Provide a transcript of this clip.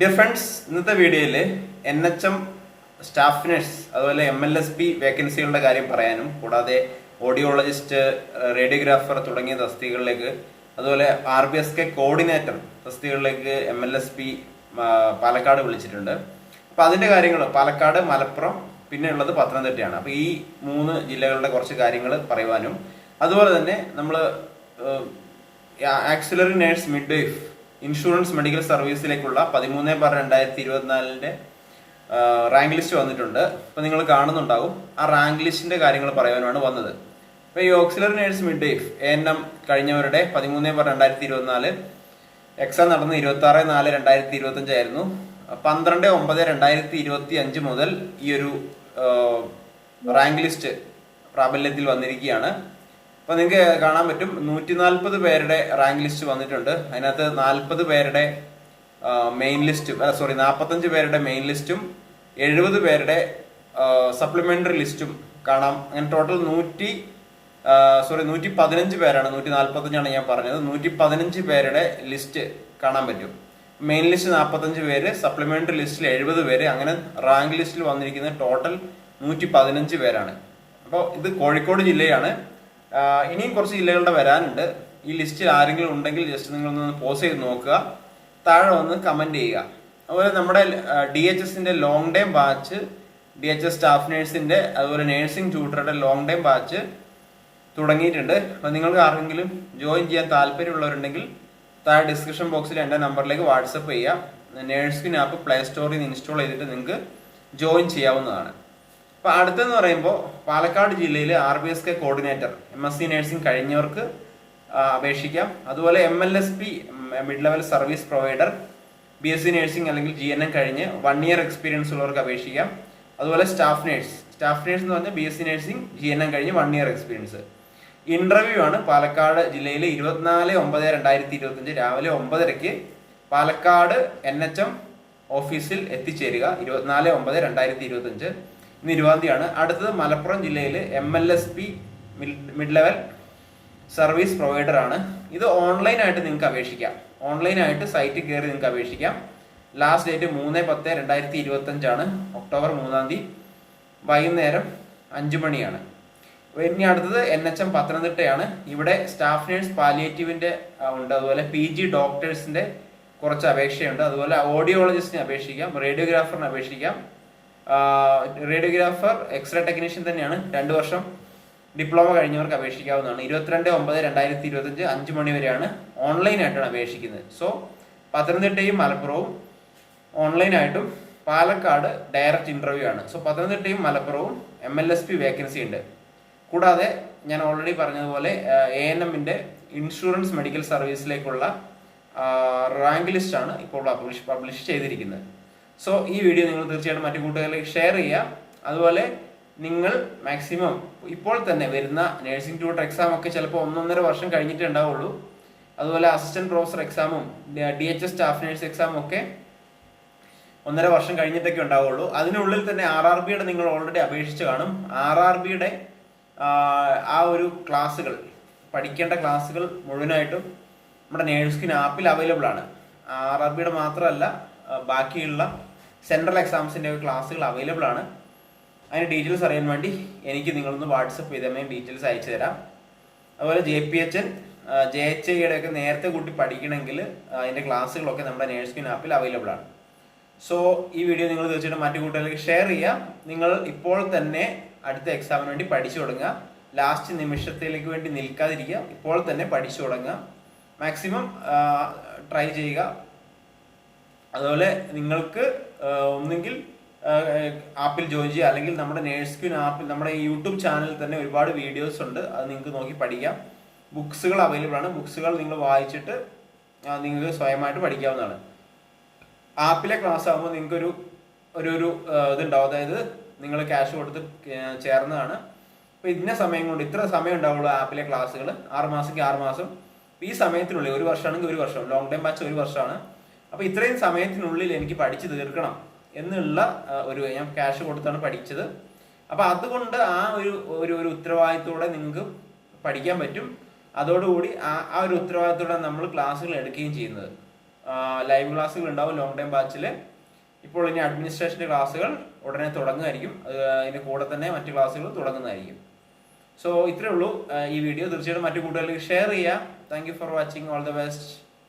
Dear friends ഇന്നത്തെ വീഡിയോയിൽ N H M staff nurse അതുപോലെ എം എൽ എസ് പി വേക്കൻസികളുടെ കാര്യം പറയാനും കൂടാതെ ഓഡിയോളജിസ്റ്റ് റേഡിയോഗ്രാഫർ തുടങ്ങിയ തസ്തികകളിലേക്ക് അതുപോലെ R B S K coordinator തസ്തികകളിലേക്ക് M L S P Palakkad വിളിച്ചിട്ടുണ്ട്. അപ്പം അതിന്റെ കാര്യങ്ങൾ പാലക്കാട് മലപ്പുറം പിന്നെ ഉള്ളത് പത്തനംതിട്ടയാണ്. അപ്പോൾ ഈ മൂന്ന് ജില്ലകളുടെ കുറച്ച് കാര്യങ്ങൾ പറയുവാനും. അതുപോലെ തന്നെ നമ്മൾ auxiliary nurse midwife insurance medical സർവീസിലേക്കുള്ള പതിമൂന്ന് ബാർ രണ്ടായിരത്തി ഇരുപത്തിനാലിന്റെ റാങ്ക് ലിസ്റ്റ് വന്നിട്ടുണ്ട്. അപ്പോൾ നിങ്ങൾ കാണുന്നുണ്ടാവും ആ റാങ്ക് ലിസ്റ്റിന്റെ കാര്യങ്ങൾ പറയാനാണ് വന്നത്. അപ്പോൾ ഈ auxiliary nurse midwife A N M കഴിഞ്ഞവരുടെ പതിമൂന്ന് ബാർ രണ്ടായിരത്തി ഇരുപത്തിനാല് എക്സാം നടന്ന ഇരുപത്തി ആറ് നാല് രണ്ടായിരത്തി ഇരുപത്തി അഞ്ചായിരുന്നു പന്ത്രണ്ട് ഒമ്പത് രണ്ടായിരത്തി ഇരുപത്തി അഞ്ച് മുതൽ ഈ ഒരു റാങ്ക് ലിസ്റ്റ് പ്രാബല്യത്തിൽ വന്നിരിക്കുകയാണ്. അപ്പൊ നിങ്ങൾക്ക് കാണാൻ പറ്റും നൂറ്റി നാൽപ്പത് പേരുടെ റാങ്ക് ലിസ്റ്റ് വന്നിട്ടുണ്ട്. അതിനകത്ത് നാൽപ്പത് പേരുടെ മെയിൻ ലിസ്റ്റും സോറി നാൽപ്പത്തഞ്ച് പേരുടെ മെയിൻ ലിസ്റ്റും എഴുപത് പേരുടെ സപ്ലിമെന്ററി ലിസ്റ്റും കാണാം. അങ്ങനെ ടോട്ടൽ നൂറ്റി സോറി നൂറ്റി പതിനഞ്ച് പേരാണ് നൂറ്റി നാൽപ്പത്തഞ്ചാണ് ഞാൻ പറഞ്ഞത്. നൂറ്റി പതിനഞ്ച് പേരുടെ ലിസ്റ്റ് കാണാൻ പറ്റും. മെയിൻ ലിസ്റ്റ് നാൽപ്പത്തഞ്ച് പേര് സപ്ലിമെന്ററി ലിസ്റ്റിൽ എഴുപത് പേര് അങ്ങനെ റാങ്ക് ലിസ്റ്റിൽ വന്നിരിക്കുന്ന ടോട്ടൽ നൂറ്റി പതിനഞ്ച് പേരാണ്. അപ്പോൾ ഇത് കോഴിക്കോട് ജില്ലയാണ്. ഇനിയും കുറച്ച് ജില്ലകളുടെ വരാനുണ്ട്. ഈ ലിസ്റ്റിൽ ആരെങ്കിലും ഉണ്ടെങ്കിൽ ജസ്റ്റ് നിങ്ങൾ ഒന്ന് പോസ് ചെയ്ത് നോക്കുക. താഴെ ഒന്ന് കമന്റ് ചെയ്യുക. അതുപോലെ നമ്മുടെ ഡി എച്ച് എസിന്റെ long time batch D H S staff നേഴ്സിന്റെ അതുപോലെ നേഴ്സിംഗ് ട്യൂട്ടറുടെ ലോങ് ടൈം ബാച്ച് തുടങ്ങിയിട്ടുണ്ട്. അപ്പോൾ നിങ്ങൾക്ക് ആരെങ്കിലും ജോയിൻ ചെയ്യാൻ താല്പര്യമുള്ളവരുണ്ടെങ്കിൽ താഴെ ഡിസ്ക്രിപ്ഷൻ ബോക്സിൽ എന്റെ നമ്പറിലേക്ക് വാട്സപ്പ് ചെയ്യുക. നേഴ്സിംഗ് ആപ്പ് പ്ലേ സ്റ്റോറിൽ നിന്ന് ഇൻസ്റ്റാൾ ചെയ്തിട്ട് നിങ്ങൾക്ക് ജോയിൻ ചെയ്യാവുന്നതാണ്. അപ്പോൾ അടുത്തെന്ന് പറയുമ്പോൾ പാലക്കാട് ജില്ലയിൽ R B S K coordinator M S C nursing കഴിഞ്ഞവർക്ക് അപേക്ഷിക്കാം. അതുപോലെ M L S P mid level service provider B S C nursing അല്ലെങ്കിൽ ജി എൻ എം കഴിഞ്ഞ് വൺ ഇയർ എക്സ്പീരിയൻസ് ഉള്ളവർക്ക് അപേക്ഷിക്കാം. അതുപോലെ സ്റ്റാഫ് നേഴ്സ് സ്റ്റാഫ് നേഴ്സ് എന്ന് പറഞ്ഞാൽ B S C nursing G N M കഴിഞ്ഞ് വൺ ഇയർ എക്സ്പീരിയൻസ് ഇന്റർവ്യൂ ആണ് പാലക്കാട് ജില്ലയിൽ ഇരുപത്തിനാല് ഒമ്പത് രണ്ടായിരത്തി ഇരുപത്തി രാവിലെ ഒമ്പതരയ്ക്ക് പാലക്കാട് എൻ എച്ച് എം ഓഫീസിൽ എത്തിച്ചേരുക. ഇരുപത്തിനാല് ഒമ്പത് രണ്ടായിരത്തി ഇരുപത്തി തീയതിയാണ് അടുത്തത് മലപ്പുറം ജില്ലയിൽ M L S P mid level service provider ആണ്. ഇത് ഓൺലൈനായിട്ട് നിങ്ങൾക്ക് അപേക്ഷിക്കാം. ഓൺലൈനായിട്ട് സൈറ്റിൽ കയറി നിങ്ങൾക്ക് അപേക്ഷിക്കാം. ലാസ്റ്റ് ഡേറ്റ് മൂന്ന് പത്ത് രണ്ടായിരത്തി ഇരുപത്തി അഞ്ചാണ് ഒക്ടോബർ മൂന്നാം തീയതി. വൈകുന്നേരം അഞ്ചു മണിയാണ്. ഇനി അടുത്തത് എൻ എച്ച് എം പത്തനംതിട്ടയാണ്. ഇവിടെ സ്റ്റാഫ് നേഴ്സ് പാലിയേറ്റീവിന്റെ ഉണ്ട്. അതുപോലെ പി ജി ഡോക്ടേഴ്സിന്റെ കുറച്ച് അപേക്ഷയുണ്ട്. അതുപോലെ ഓഡിയോളജിസ്റ്റിനെ അപേക്ഷിക്കാം. റേഡിയോഗ്രാഫറിന് അപേക്ഷിക്കാം. റേഡിയോഗ്രാഫർ എക്സ്റേ ടെക്നീഷ്യൻ തന്നെയാണ്. രണ്ട് വർഷം ഡിപ്ലോമ കഴിഞ്ഞവർക്ക് അപേക്ഷിക്കാവുന്നതാണ്. ഇരുപത്തിരണ്ട് ഒമ്പത് രണ്ടായിരത്തി ഇരുപത്തഞ്ച് അഞ്ച് മണി വരെയാണ് ഓൺലൈനായിട്ടാണ് അപേക്ഷിക്കുന്നത്. സോ പത്തനംതിട്ടയും മലപ്പുറവും ഓൺലൈനായിട്ടും പാലക്കാട് ഡയറക്റ്റ് ഇന്റർവ്യൂ ആണ്. സോ പത്തനംതിട്ടയും മലപ്പുറവും M L S P vacancy ഉണ്ട്. കൂടാതെ ഞാൻ ഓൾറെഡി പറഞ്ഞതുപോലെ എ എൻ എമ്മിന്റെ ഇൻഷുറൻസ് മെഡിക്കൽ സർവീസിലേക്കുള്ള റാങ്ക് ലിസ്റ്റ് ആണ് ഇപ്പോൾ പബ്ലിഷ് പബ്ലിഷ് ചെയ്തിരിക്കുന്നത്. സോ ഈ വീഡിയോ നിങ്ങൾ തീർച്ചയായിട്ടും മറ്റു കൂട്ടുകാരിലേക്ക് ഷെയർ ചെയ്യുക. അതുപോലെ നിങ്ങൾ മാക്സിമം ഇപ്പോൾ തന്നെ വരുന്ന നഴ്സിംഗ് ട്യൂട്ടർ എക്സാം ഒക്കെ ചിലപ്പോൾ ഒന്നൊന്നര വർഷം കഴിഞ്ഞിട്ടേ ഉണ്ടാവുള്ളൂ. അതുപോലെ അസിസ്റ്റന്റ് പ്രൊഫസർ എക്സാമും D H S staff nurse എക്സാമും ഒക്കെ ഒന്നര വർഷം കഴിഞ്ഞിട്ടൊക്കെ ഉണ്ടാവുള്ളൂ. അതിനുള്ളിൽ തന്നെ ആർ ആർ ബിയുടെ നിങ്ങൾ ഓൾറെഡി അപേക്ഷിച്ച് കാണും. ആർ ആർ ബിയുടെ ആ ഒരു ക്ലാസ്സുകൾ പഠിക്കേണ്ട ക്ലാസ്സുകൾ മുഴുവനായിട്ടും നമ്മുടെ നേഴ്സ്കിൻ ആപ്പിൽ അവൈലബിൾ ആണ്. ആർ ആർ ബിയുടെ മാത്രമല്ല ബാക്കിയുള്ള സെൻട്രൽ എക്സാംസിന്റെ ക്ലാസ്സുകൾ അവൈലബിൾ ആണ്. അതിന് ഡീറ്റെയിൽസ് അറിയാൻ വേണ്ടി എനിക്ക് നിങ്ങളൊന്ന് വാട്സപ്പ് ചെയ്തമേ ഡീറ്റെയിൽസ് അയച്ചു തരാം. അതുപോലെ J P H N J H ഐയുടെ ഒക്കെ നേരത്തെ കൂട്ടി പഠിക്കണമെങ്കിൽ അതിന്റെ ക്ലാസ്സുകളൊക്കെ നമ്മുടെ നേഴ്സ്കിൻ ആപ്പിൽ അവൈലബിൾ ആണ്. സോ ഈ വീഡിയോ നിങ്ങൾ തീർച്ചയായിട്ടും മറ്റു കൂട്ടുകാരിലേക്ക് ഷെയർ ചെയ്യാം നിങ്ങൾ ഇപ്പോൾ തന്നെ അടുത്ത എക്സാമിന് വേണ്ടി പഠിച്ചു തുടങ്ങുക. ലാസ്റ്റ് നിമിഷത്തിലേക്ക് വേണ്ടി നിൽക്കാതിരിക്കുക. ഇപ്പോൾ തന്നെ പഠിച്ചു തുടങ്ങുക. മാക്സിമം ട്രൈ ചെയ്യുക. അതുപോലെ നിങ്ങൾക്ക് ഒന്നുകിൽ ആപ്പിൽ ജോയിൻ ചെയ്യുക. അല്ലെങ്കിൽ നമ്മുടെ നേഴ്സ് ക്യൂൻ ആപ്പിൽ നമ്മുടെ യൂട്യൂബ് ചാനലിൽ തന്നെ ഒരുപാട് വീഡിയോസ് ഉണ്ട്. അത് നിങ്ങൾക്ക് നോക്കി പഠിക്കാം. ബുക്സുകൾ അവൈലബിൾ ആണ്. ബുക്സുകൾ നിങ്ങൾ വായിച്ചിട്ട് നിങ്ങൾക്ക് സ്വയമായിട്ട് പഠിക്കാവുന്നതാണ്. ആപ്പിലെ ക്ലാസ് ആകുമ്പോൾ നിങ്ങൾക്ക് ഒരു ഒരു ഒരു ഇതുണ്ടാവും. അതായത് നിങ്ങൾ ക്യാഷ് കൊടുത്ത് ചേർന്നതാണ്. അപ്പോൾ ഇന്ന സമയം കൊണ്ട് ഇത്ര സമയം ഉണ്ടാവുള്ളൂ ആപ്പിലെ ക്ലാസ്സുകൾ. ആറ് മാസമെങ്കിൽ ആറ് മാസം. ഈ സമയത്തിനുള്ളിൽ ഒരു വർഷമാണെങ്കിൽ ഒരു വർഷം. ലോങ് ടൈം ബാച്ച് ഒരു വർഷമാണ്. അപ്പൊ ഇത്രയും സമയത്തിനുള്ളിൽ എനിക്ക് പഠിച്ചു തീർക്കണം എന്നുള്ള ഒരു ഞാൻ ക്യാഷ് കൊടുത്താണ് പഠിച്ചത്. അപ്പൊ അതുകൊണ്ട് ആ ഒരു ഒരു ഒരു ഉത്തരവാദിത്തോടെ നിങ്ങൾക്ക് പഠിക്കാൻ പറ്റും. അതോടുകൂടി ആ ആ ഒരു ഉത്തരവാദിത്തോടെ നമ്മൾ ക്ലാസ്സുകൾ എടുക്കുകയും ചെയ്യുന്നത്. ലൈവ് ക്ലാസ്സുകൾ ഉണ്ടാവും ലോങ് ടൈം ബാച്ചിൽ ഇപ്പോൾ ഇനി അഡ്മിനിസ്ട്രേഷന്റെ ക്ലാസ്സുകൾ ഉടനെ തുടങ്ങുമായിരിക്കും. അത് അതിന്റെ കൂടെ തന്നെ മറ്റു ക്ലാസ്സുകൾ തുടങ്ങുന്നതായിരിക്കും. സോ ഇത്രയേ ഉള്ളൂ. ഈ വീഡിയോ. തീർച്ചയായിട്ടും മറ്റു കൂട്ടുകാർക്ക് ഷെയർ ചെയ്യുക. Thank you for watching all the best